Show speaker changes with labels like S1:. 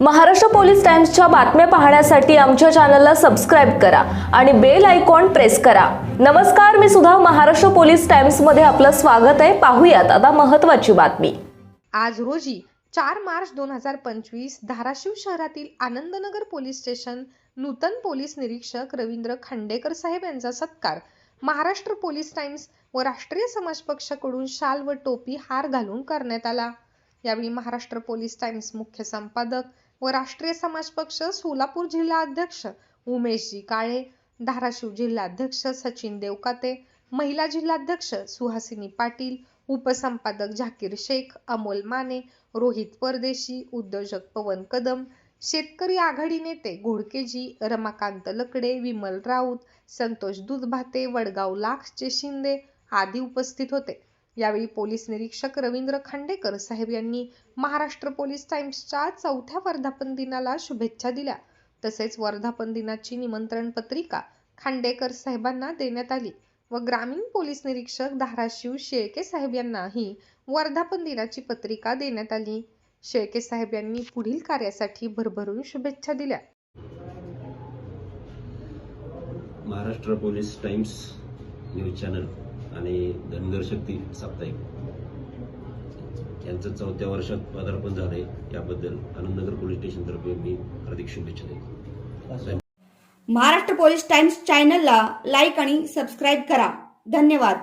S1: Maharashtra police टाइम्सच्या बातम्या पाहण्यासाठी आमच्या चॅनलला सबस्क्राईब करा आणि बेल आयकॉन प्रेस करा. नमस्कार मी सुद्धा महाराष्ट्र पोलीस टाइम्समध्ये आपलं स्वागत आहे. पाहूयात आता महत्वाची बातमी.
S2: आज रोजी चार मार्च दोन हजार पंचवीस धाराशिव शहरातील आनंदनगर पोलीस स्टेशन नूतन पोलीस निरीक्षक रवींद्र खांडेकर साहेब यांचा सत्कार महाराष्ट्र पोलीस टाइम्स व राष्ट्रीय समाज पक्षाकडून शाल व टोपी हार घालून करण्यात आला. यावेळी महाराष्ट्र पोलीस टाइम्स मुख्य संपादक व राष्ट्रीय समाज पक्ष सोलापूर जिल्हा अध्यक्ष उमेशजी काळे धाराशिव जिल्हाध्यक्ष सचिन देवकाते महिला जिल्हाध्यक्ष सुहासिनी पाटील उपसंपादक झाकीर शेख अमोल माने रोहित परदेशी उद्योजक पवन कदम शेतकरी आघाडी नेते घोडकेजी रमाकांत लकडे विमल राऊत संतोष दुधभाते वडगाव लाखचे शिंदे आदी उपस्थित होते. यावेळी पोलीस निरीक्षक रवींद्र खांडेकर साहेब यांनी महाराष्ट्र पोलीस टाइम्सच्या चौथ्या वर्धापन दिनाला शुभेच्छा दिल्या. तसेच वर्धापन दिनाची निमंत्रण पत्रिका खांडेकर साहेबांना देण्यात आली व ग्रामीण पोलीस निरीक्षक धाराशिव शेळके साहेब यांनाही वर्धापन दिनाची पत्रिका देण्यात आली. शेळके साहेब यांनी पुढील कार्यासाठी भरभरून शुभेच्छा दिल्या.
S3: Maharashtra police times news channel. आणि धनगर शक्ती साप्ताहिक. यांचं चौथ्या वर्षात पदार्पण झालंय. याबद्दल आनंदनगर पोलीस स्टेशनतर्फे मी हार्दिक शुभेच्छा देतो.
S4: महाराष्ट्र पोलीस टाइम्स चॅनलला लाईक आणि सबस्क्राईब करा. धन्यवाद.